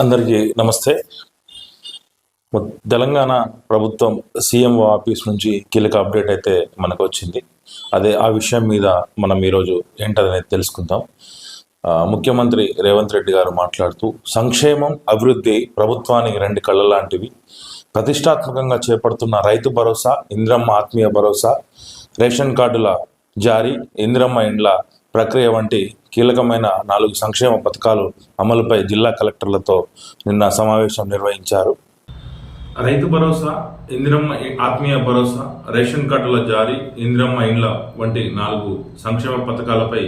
అందరికీ నమస్తే. తెలంగాణ ప్రభుత్వం సీఎంఓ ఆఫీస్ నుంచి కీలక అప్డేట్ అయితే మనకు వచ్చింది అదే ఆ విషయం మీద మనం ఈరోజు ఏంటనేది తెలుసుకుందాం. ముఖ్యమంత్రి రేవంత్ రెడ్డి గారు మాట్లాడుతూ సంక్షేమం అభివృద్ధి ప్రభుత్వానికి రెండు కళ్ళ లాంటివి ప్రతిష్టాత్మకంగా చేపడుతున్న రైతు భరోసా ఇంద్రమ్మ ఆత్మీయ భరోసా రేషన్ కార్డుల జారీ ఇంద్రమ్మ ఇండ్ల ప్రక్రియ వంటి కీలకమైన నాలుగు సంక్షేమ పథకాలు అమలుపై జిల్లా కలెక్టర్లతో నిన్న సమావేశం నిర్వహించారు. రైతు భరోసా ఇందిరమ్మ ఆత్మీయ భరోసా రేషన్ కార్డుల జారీ ఇందిరమ్మ ఇండ్ల వంటి నాలుగు సంక్షేమ పథకాలపై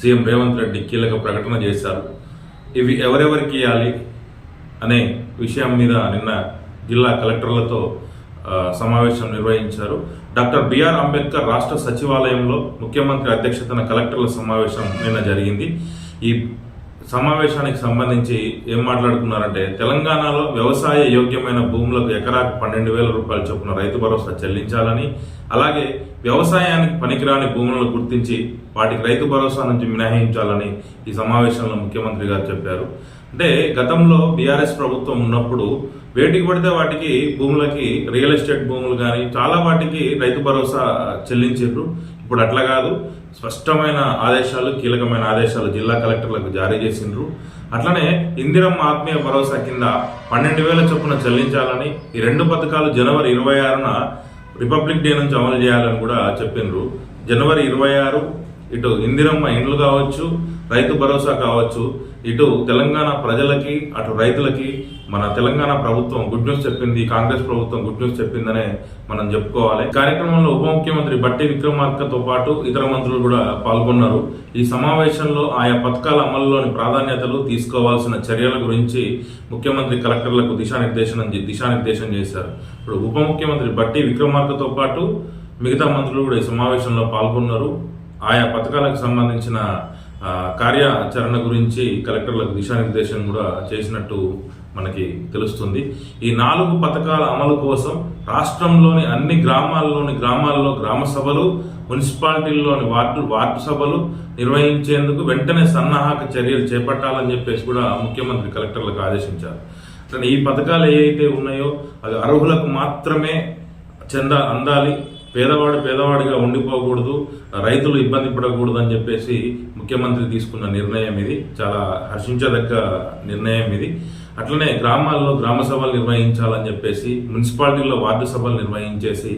సీఎం రేవంత్ రెడ్డి కీలక ప్రకటన చేశారు. ఇవి ఎవరెవరికి ఇవ్వాలి అనే విషయం మీద నిన్న జిల్లా కలెక్టర్లతో సమావేశం నిర్వహించారు. డాక్టర్ బిఆర్ అంబేద్కర్ రాష్ట్ర సచివాలయంలో ముఖ్యమంత్రి అధ్యక్షతన కలెక్టర్ల సమావేశం నిన్న జరిగింది. ఈ సమావేశానికి సంబంధించి ఏం మాట్లాడుకున్నారంటే తెలంగాణలో వ్యవసాయ యోగ్యమైన భూములకు ఎకరాకు పన్నెండు వేల రూపాయలు చొప్పున రైతు భరోసా చెల్లించాలని అలాగే వ్యవసాయానికి పనికిరాని భూములను గుర్తించి వాటికి రైతు భరోసా నుంచి మినహాయించాలని ఈ సమావేశంలో ముఖ్యమంత్రి గారు చెప్పారు. అంటే గతంలో బీఆర్ఎస్ ప్రభుత్వం ఉన్నప్పుడు వేటికి పడితే వాటికి భూములకి రియల్ ఎస్టేట్ భూములు కానీ చాలా వాటికి రైతు భరోసా చెల్లించారు ఇప్పుడు అట్లా కాదు. స్పష్టమైన ఆదేశాలు కీలకమైన ఆదేశాలు జిల్లా కలెక్టర్లకు జారీ చేసిండ్రు. అట్లనే ఇందిరమ్మ ఆత్మీయ భరోసా కింద పన్నెండు వేల చొప్పున చెల్లించాలని ఈ రెండు పథకాలు జనవరి ఇరవై ఆరున రిపబ్లిక్ డే నుంచి అమలు చేయాలని కూడా చెప్పిండ్రు. జనవరి ఇరవై ఆరు ఇటు ఇందిరమ్మ ఇండ్లు కావచ్చు రైతు భరోసా కావచ్చు. ఇటు తెలంగాణ ప్రజలకి అటు రైతులకి మన తెలంగాణ ప్రభుత్వం గుడ్ న్యూస్ చెప్పింది కాంగ్రెస్ ప్రభుత్వం గుడ్ న్యూస్ చెప్పిందనే మనం చెప్పుకోవాలి. కార్యక్రమంలో ఉప ముఖ్యమంత్రి బట్టి విక్రమార్కతో పాటు ఇతర మంత్రులు కూడా పాల్గొన్నారు. ఈ సమావేశంలో ఆయా పథకాల అమలులోని ప్రాధాన్యతలు తీసుకోవాల్సిన చర్యల గురించి ముఖ్యమంత్రి కలెక్టర్లకు దిశానిర్దేశనం దిశానిర్దేశం చేశారు. ఇప్పుడు ఉప ముఖ్యమంత్రి బట్టి విక్రమార్కతో పాటు మిగతా మంత్రులు కూడా ఈ సమావేశంలో పాల్గొన్నారు. ఆయా పథకాలకు సంబంధించిన కార్యాచరణ గురించి కలెక్టర్లకు దిశానిర్దేశం కూడా చేసినట్టు మనకి తెలుస్తుంది. ఈ నాలుగు పథకాల అమలు కోసం రాష్ట్రంలోని అన్ని గ్రామాల్లోని గ్రామాల్లో గ్రామ సభలు మున్సిపాలిటీల్లోని వార్డు వార్డు సభలు నిర్వహించేందుకు వెంటనే సన్నాహక చర్యలు చేపట్టాలని చెప్పేసి కూడా ముఖ్యమంత్రి కలెక్టర్లకు ఆదేశించారు. అట్లనే ఈ పథకాలు ఏవైతే ఉన్నాయో అది అర్హులకు మాత్రమే చెంద అందాలి. పేదవాడు పేదవాడిగా ఉండిపోకూడదు రైతులు ఇబ్బంది పడకూడదు అని చెప్పేసి ముఖ్యమంత్రి తీసుకున్న నిర్ణయం ఇది. చాలా హర్షించదగ్గ నిర్ణయం ఇది. అట్లనే గ్రామాల్లో గ్రామ సభలు నిర్వహించాలని చెప్పేసి మున్సిపాలిటీల్లో వార్డు సభలు నిర్వహించేసి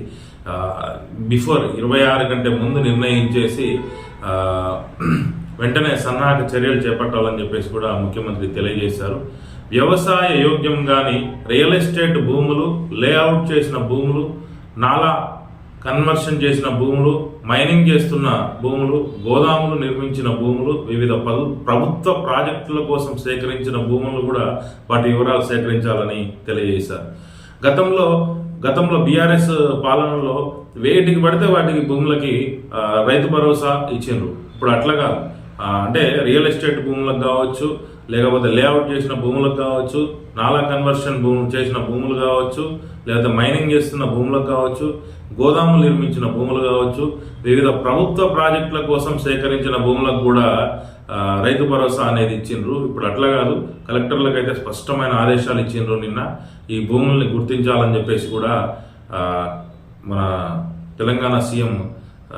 బిఫోర్ ఇరవై ఆరు కంటే ముందు నిర్ణయించేసి వెంటనే సన్నాహక చర్యలు చేపట్టాలని చెప్పేసి కూడా ముఖ్యమంత్రి తెలియజేశారు. వ్యవసాయ యోగ్యం కానీ రియల్ ఎస్టేట్ భూములు లేఅవుట్ చేసిన భూములు నాలా కన్వర్షన్ చేసిన భూములు మైనింగ్ చేస్తున్న భూములు గోదాములు నిర్మించిన భూములు వివిధ పలు ప్రభుత్వ ప్రాజెక్టుల కోసం సేకరించిన భూములు కూడా వాటి వివరాలు సేకరించాలని తెలియజేశారు. గతంలో గతంలో బీఆర్ఎస్ పాలనలో వేటికి పడితే వాటికి భూములకి రైతు భరోసా ఇచ్చిండ్రు. ఇప్పుడు అట్లా కాదు. అంటే రియల్ ఎస్టేట్ భూములకు కావచ్చు లేకపోతే లేఅవుట్ చేసిన భూములకు కావచ్చు నాలా కన్వర్షన్ భూములు చేసిన భూములు కావచ్చు లేకపోతే మైనింగ్ చేస్తున్న భూములకు కావచ్చు గోదాములు నిర్మించిన భూములు కావచ్చు వివిధ ప్రభుత్వ ప్రాజెక్టుల కోసం సేకరించిన భూములకు కూడా రైతు భరోసా అనేది ఇచ్చిండ్రు. ఇప్పుడు అట్లా కాదు కలెక్టర్లకు అయితే స్పష్టమైన ఆదేశాలు ఇచ్చిండ్రు నిన్న. ఈ భూముల్ని గుర్తించాలని చెప్పేసి కూడా మన తెలంగాణ సీఎం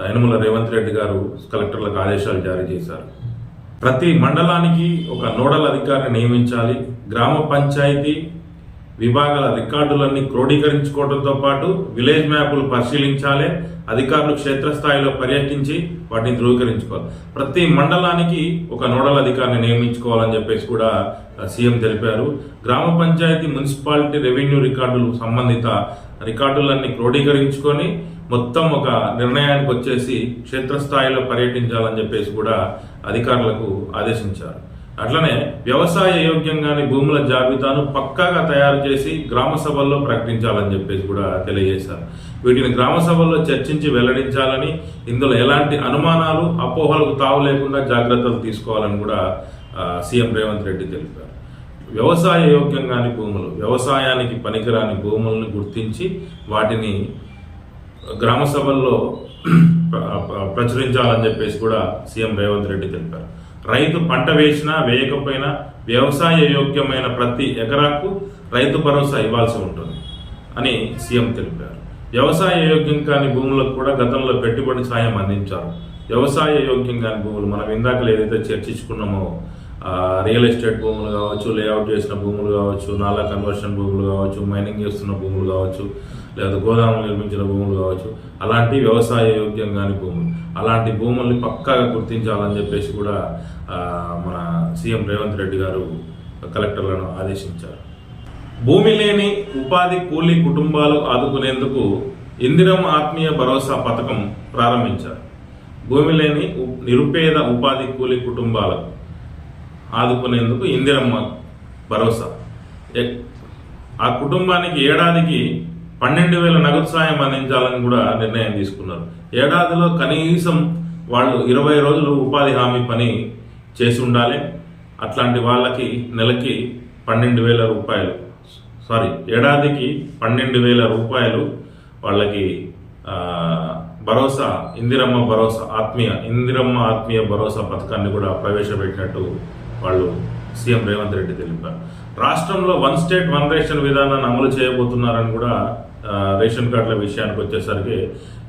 యనమల రేవంత్ రెడ్డి గారు కలెక్టర్లకు ఆదేశాలు జారీ చేశారు. ప్రతి మండలానికి ఒక నోడల్ అధికారిని నియమించాలి. గ్రామ పంచాయతీ విభాగాల రికార్డులన్నీ క్రోడీకరించుకోవడంతో పాటు విలేజ్ మ్యాపులు పరిశీలించాలి. అధికారులు క్షేత్రస్థాయిలో పర్యటించి వాటిని ధృవీకరించుకోవాలి. ప్రతి మండలానికి ఒక నోడల్ అధికారిని నియమించుకోవాలని చెప్పేసి కూడా సీఎం తెలిపారు. గ్రామ పంచాయతీ మున్సిపాలిటీ రెవెన్యూ రికార్డులు సంబంధిత రికార్డులన్నీ క్రోడీకరించుకొని మొత్తం ఒక నిర్ణయానికి వచ్చేసి క్షేత్రస్థాయిలో పర్యటించాలని చెప్పేసి కూడా అధికారులకు ఆదేశించారు. అట్లనే వ్యవసాయ యోగ్యంగాని భూముల జాబితాను పక్కాగా తయారు చేసి గ్రామ సభల్లో ప్రకటించాలని చెప్పేసి కూడా తెలియజేశారు. వీటిని గ్రామ సభల్లో చర్చించి వెల్లడించాలని ఇందులో ఎలాంటి అనుమానాలు అపోహలకు తావు లేకుండా జాగ్రత్తలు తీసుకోవాలని కూడా సీఎం రేవంత్ రెడ్డి తెలిపారు. వ్యవసాయ యోగ్యంగాని భూములు వ్యవసాయానికి పనికిరాని భూములను గుర్తించి వాటిని గ్రామ సభల్లో ప్రచురించాలని చెప్పేసి కూడా సీఎం రేవంత్ రెడ్డి తెలిపారు. రైతు పంట వేసినా వేయకపోయినా వ్యవసాయ యోగ్యమైన ప్రతి ఎకరాకు రైతు భరోసా ఇవ్వాల్సి ఉంటుంది అని సీఎం తెలిపారు. వ్యవసాయ యోగ్యం కాని భూములకు కూడా గతంలో పెట్టుబడి సాయం అందించారు. వ్యవసాయ యోగ్యం కాని భూములు మనం ఇందాకలు ఏదైతే చర్చించుకున్నామో రియల్ ఎస్టేట్ భూములు కావచ్చు లేఅవుట్ చేసిన భూములు కావచ్చు నాలా కన్వర్షన్ భూములు కావచ్చు మైనింగ్ చేస్తున్న భూములు కావచ్చు లేదా గోదాములు నిర్మించిన భూములు కావచ్చు అలాంటి వ్యవసాయ యోగ్యం కాని భూములు. అలాంటి భూముల్ని పక్కాగా గుర్తించాలని చెప్పేసి కూడా మన సీఎం రేవంత్ రెడ్డి గారు కలెక్టర్లను ఆదేశించారు. భూమి లేని ఉపాధి కూలీ కుటుంబాలు ఆదుకునేందుకు ఇందిరం ఆత్మీయ భరోసా పథకం ప్రారంభించారు. భూమి లేని నిరుపేద ఉపాధి కూలీ కుటుంబాలకు ఆదుకునేందుకు ఇందిరమ్మ భరోసా. ఆ కుటుంబానికి ఏడాదికి పన్నెండు వేల నగదు సాయం అందించాలని కూడా నిర్ణయం తీసుకున్నారు. ఏడాదిలో కనీసం వాళ్ళు ఇరవై రోజులు ఉపాధి హామీ పని చేసి ఉండాలి. అట్లాంటి వాళ్ళకి నెలకి పన్నెండు వేల రూపాయలు. సారీ ఏడాదికి పన్నెండు వేల రూపాయలు వాళ్ళకి భరోసా ఇందిరమ్మ భరోసా ఆత్మీయ ఇందిరమ్మ ఆత్మీయ భరోసా పథకాన్ని కూడా ప్రవేశపెట్టినట్టు వాళ్ళు సీఎం రేవంత్ రెడ్డి తెలిపారు రాష్ట్రంలో వన్ స్టేట్ వన్ రేషన్ విధానాన్ని అమలు చేయబోతున్నారని కూడా రేషన్ కార్డుల విషయానికి వచ్చేసరికి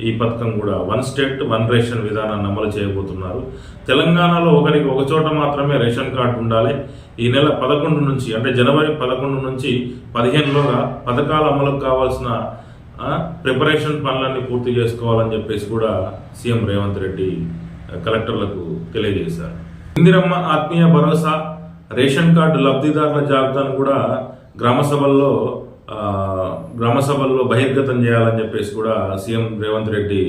ఈ పథకం కూడా వన్ స్టేట్ వన్ రేషన్ విధానాన్ని అమలు చేయబోతున్నారు. తెలంగాణలో ఒకరికి ఒక చోట మాత్రమే రేషన్ కార్డు ఉండాలి. ఈ నెల పదకొండు నుంచి అంటే జనవరి పదకొండు నుంచి పదిహేనులోగా పథకాల అమలుకు కావాల్సిన ప్రిపరేషన్ పనులన్నీ పూర్తి చేసుకోవాలని చెప్పేసి కూడా సీఎం రేవంత్ రెడ్డి కలెక్టర్లకు తెలియజేశారు. ఇందిరమ్మ ఆత్మీయ భరోసా రేషన్ కార్డు లబ్ధిదారుల జాబితాను కూడా గ్రామ సభల్లో గ్రామ సభల్లో బహిర్గతం చేయాలని చెప్పేసి కూడా సీఎం రేవంత్ రెడ్డి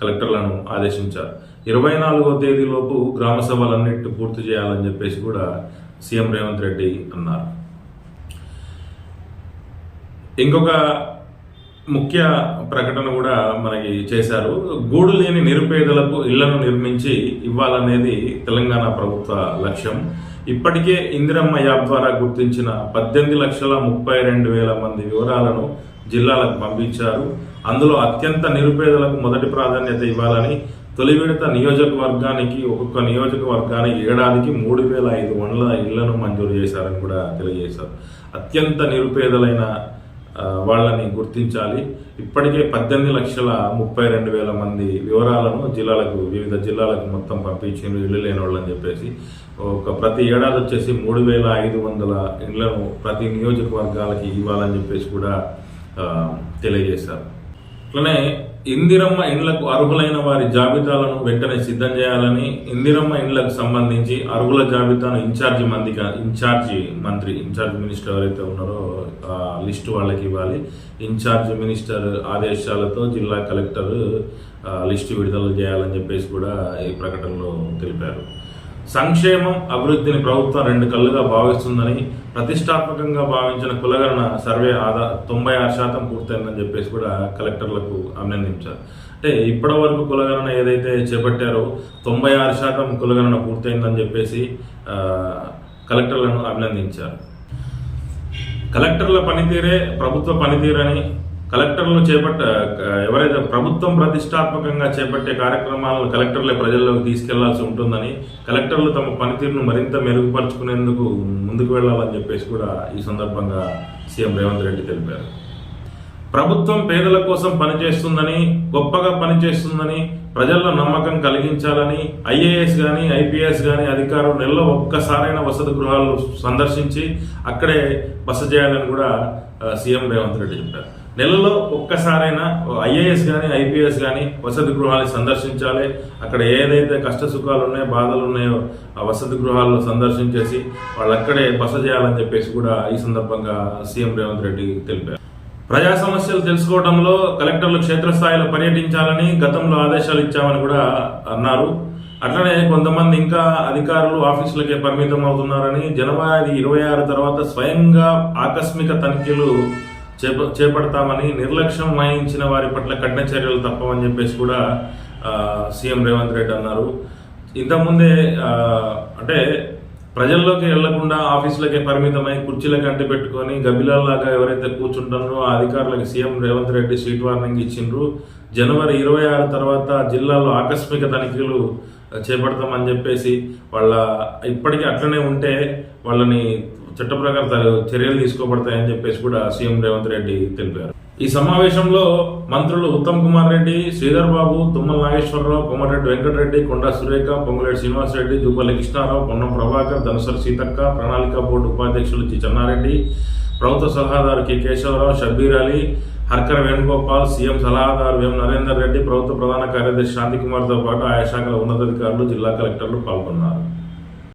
కలెక్టర్లను ఆదేశించారు. ఇరవై నాలుగో తేదీలోపు గ్రామసభలన్నిటి పూర్తి చేయాలని చెప్పేసి కూడా సీఎం రేవంత్ రెడ్డి అన్నారు. ఇంకొక ముఖ్య ప్రకటన కూడా మనకి చేశారు. గూడు లేని నిరుపేదలకు ఇళ్ళను నిర్మించి ఇవ్వాలనేది తెలంగాణ ప్రభుత్వ లక్ష్యం. ఇప్పటికే ఇందిరమ్మ యాప్ ద్వారా గుర్తించిన పద్దెనిమిది లక్షల ముప్పై రెండు వేల మంది వివరాలను జిల్లాలకు పంపించారు. అందులో అత్యంత నిరుపేదలకు మొదటి ప్రాధాన్యత ఇవ్వాలని తొలి విడత నియోజకవర్గానికి ఒక్కొక్క నియోజకవర్గానికి ఏడాదికి మూడు వేల ఐదు వందల ఇళ్ళను మంజూరు చేశారని కూడా తెలియజేశారు. అత్యంత నిరుపేదలైన వాళ్ళని గుర్తించాలి. ఇప్పటికే పద్దెనిమిది లక్షల ముప్పై రెండు వేల మంది వివరాలను జిల్లాలకు వివిధ జిల్లాలకు మొత్తం పంపించింది ఇళ్ళు లేని వాళ్ళని చెప్పేసి. ఒక ప్రతి ఏడాది వచ్చేసి మూడు వేల ఐదు వందల ఇళ్ళను ప్రతి నియోజకవర్గాలకి ఇవ్వాలని చెప్పేసి కూడా తెలియజేశారు. అట్లనే ఇందిరమ్మ ఇండ్లకు అర్హులైన వారి జాబితాలను వెంటనే సిద్ధం చేయాలని ఇందిరమ్మ ఇండ్లకు సంబంధించి అర్హుల జాబితాను ఇన్ఛార్జి మందిగా ఇన్ఛార్జి మంత్రి ఇన్ఛార్జ్ మినిస్టర్ ఎవరైతే ఉన్నారో ఆ లిస్టు వాళ్ళకి ఇవ్వాలి. ఇన్ఛార్జ్ మినిస్టర్ ఆదేశాలతో జిల్లా కలెక్టర్ లిస్టు విడుదల చేయాలని చెప్పేసి కూడా ఈ ప్రకటనలో తెలిపారు. సంక్షేమం అభివృద్ధిని ప్రభుత్వం రెండు కళ్ళుగా భావిస్తుందని ప్రతిష్టాత్మకంగా భావించిన కులగణన సర్వే ఆదా తొంభై ఆరు శాతం పూర్తయిందని చెప్పేసి కూడా కలెక్టర్లకు అభినందించారు. అంటే ఇప్పటి వరకు కులగణన ఏదైతే చేపట్టారో తొంభై ఆరు శాతం కులగణన పూర్తయిందని చెప్పేసి కలెక్టర్లను అభినందించారు. కలెక్టర్ల పనితీరే ప్రభుత్వ పనితీరని కలెక్టర్లు చేపట్ట ఎవరైతే ప్రభుత్వం ప్రతిష్టాత్మకంగా చేపట్టే కార్యక్రమాలను కలెక్టర్లే ప్రజల్లోకి తీసుకెళ్ళాల్సి ఉంటుందని కలెక్టర్లు తమ పనితీరును మరింత మెరుగుపరుచుకునేందుకు ముందుకు వెళ్ళాలని చెప్పేసి కూడా ఈ సందర్భంగా సీఎం రేవంత్ రెడ్డి తెలిపారు. ప్రభుత్వం పేదల కోసం పనిచేస్తుందని గొప్పగా పనిచేస్తుందని ప్రజల్లో నమ్మకం కలిగించాలని ఐఏఎస్ కానీ ఐపీఎస్ కానీ అధికారులు నెలలో ఒక్కసారైన వసతి గృహాలు సందర్శించి అక్కడే బస చేయాలని కూడా సీఎం రేవంత్ రెడ్డి చెప్పారు. నెలలో ఒక్కసారైనా ఐఏఎస్ కానీ ఐపీఎస్ కానీ వసతి గృహాన్ని సందర్శించాలి. అక్కడ ఏదైతే కష్ట సుఖాలు ఉన్నాయో బాధలు ఉన్నాయో ఆ వసతి గృహాలను సందర్శించేసి వాళ్ళు అక్కడే బస చేయాలని చెప్పేసి కూడా ఈ సందర్భంగా సీఎం రేవంత్ రెడ్డి తెలిపారు. ప్రజా సమస్యలు తెలుసుకోవడంలో కలెక్టర్లు క్షేత్రస్థాయిలో పర్యటించాలని గతంలో ఆదేశాలు ఇచ్చామని కూడా అన్నారు. అట్లనే కొంతమంది ఇంకా అధికారులు ఆఫీసులకే పరిమితం అవుతున్నారని జనవరి ఇరవై ఆరు తర్వాత స్వయంగా ఆకస్మిక తనిఖీలు చేప చేపడతామని నిర్లక్ష్యం వహించిన వారి పట్ల కఠిన చర్యలు తప్పవని చెప్పేసి కూడా సీఎం రేవంత్ రెడ్డి అన్నారు. ఇంతకుముందే అంటే ప్రజల్లోకి వెళ్ళకుండా ఆఫీసులకే పరిమితమై కుర్చీలకు అంటి పెట్టుకొని గబ్బిలాల్లాగా ఎవరైతే కూర్చుంటారో ఆ అధికారులకు CM Revanth Reddy sweet warning ఇచ్చిండ్రు. జనవరి ఇరవై ఆరు తర్వాత జిల్లాలో ఆకస్మిక తనిఖీలు చేపడతామని చెప్పేసి వాళ్ళ ఇప్పటికీ అట్లనే ఉంటే వాళ్ళని చట్ట ప్రకారం చర్యలు తీసుకోబడతాయని చెప్పేసి కూడా సీఎం రేవంత్ రెడ్డి తెలిపారు. ఈ సమావేశంలో మంత్రులు ఉత్తమ్ కుమార్ రెడ్డి శ్రీధర్ బాబు తుమ్మల నాగేశ్వరరావు కోమటిరెడ్డి వెంకటరెడ్డి కొండా సురేఖ పొంగులేటి శ్రీనివాసరెడ్డి జూపల్లి కృష్ణారావు పొన్నం ప్రభాకర్ ధనుసరి సీతక్క ప్రణాళిక బోర్డు ఉపాధ్యక్షులు జి చెన్నారెడ్డి ప్రభుత్వ సలహాదారు కె కేశవరావు షబ్బీర్ అలీ హర్కర్ వేణుగోపాల్ సీఎం సలహాదారు ఎం నరేందర్ రెడ్డి ప్రభుత్వ ప్రధాన కార్యదర్శి శాంతికుమార్తో పాటు ఆయా శాఖల ఉన్నతాధికారులు జిల్లా కలెక్టర్లు పాల్గొన్నారు.